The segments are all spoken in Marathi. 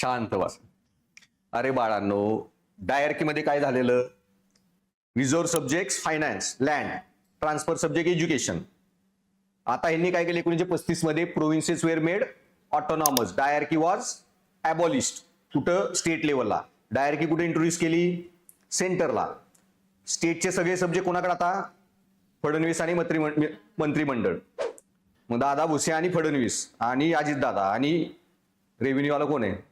शांत बस. अरे बाळांनो डायरकी मध्ये काय झालेलं? Reserve subject finance land transfer subject education आता यांनी काय केलं? एकोणीशे पस्तीसमध्ये provinces were made autonomous diarchy was abolished कुठं स्टेट लेवलला डायरकी कुठे इंट्रोड्यूस केली? सेंटरला स्टेटचे सगळे सब्जेक्ट कोणाकडे आता? फडणवीस आणि मंत्री मंत्रिमंडळ. मग दादा भुसे आणि फडणवीस आणि अजितदादा आणि रेव्हेन्यूवाला कोण आहे?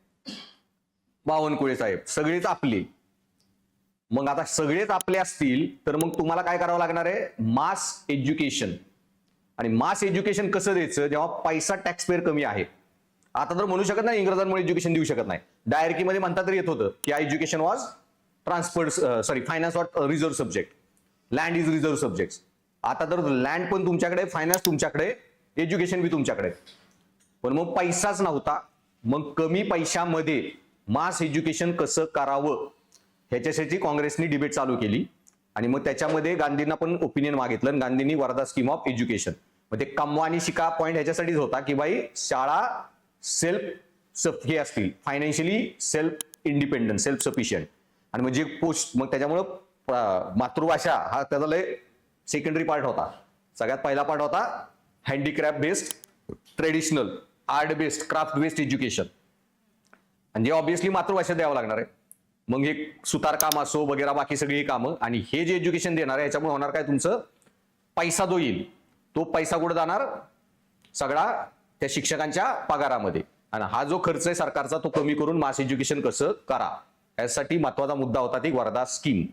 बावनकुळे साहेब सगळेच आपले. मग आता सगळेच आपले असतील तर मग तुम्हाला काय करावं लागणार आहे? मास एज्युकेशन आणि मास एज्युकेशन कसं द्यायचं? जेव्हा पैसा टॅक्सपेअर कमी आहे. आता तर म्हणू शकत नाही इंग्रजांमुळे एज्युकेशन देऊ शकत नाही. डायरेक्टली मध्ये म्हणता तरी येत होतं की education was transferred sorry finance what reserve subject land is reserve subject आता तर लँड पण तुमच्याकडे फायनान्स तुमच्याकडे एज्युकेशन बी तुमच्याकडे. पण मग पैसाच नव्हता. मग कमी पैशामध्ये मास एज्युकेशन कसं करावं ह्याच्यासाठी काँग्रेसनी डिबेट चालू केली. आणि मग त्याच्यामध्ये गांधींना पण ओपिनियन मागितलं आणि गांधींनी वर्धा स्कीम ऑफ एज्युकेशन मग ते कमवा आणि शिका पॉईंट ह्याच्यासाठीच होता की बाई शाळा सेल्फ हे असतील financially self independent self sufficient आणि मग जे पोस्ट मग त्याच्यामुळं मातृभाषा हा त्याचा लय सेकंडरी पार्ट होता. सगळ्यात पहिला पार्ट होता handicraft based traditional art based craft based education आणि जे ऑब्विसली मातृभाषेत द्यावं लागणार आहे. मग हे सुतार काम असो वगैरे बाकी सगळी कामं आणि हे जे एज्युकेशन देणार आहे याच्यामुळे होणार काय तुमचं? पैसा जो येईल तो पैसा कुठे जाणार? सगळा त्या शिक्षकांच्या पगारामध्ये. आणि हा जो खर्च आहे सरकारचा तो कमी करून मास एज्युकेशन कसं करा? यासाठी महत्त्वाचा मुद्दा होता ती वर्धा स्कीम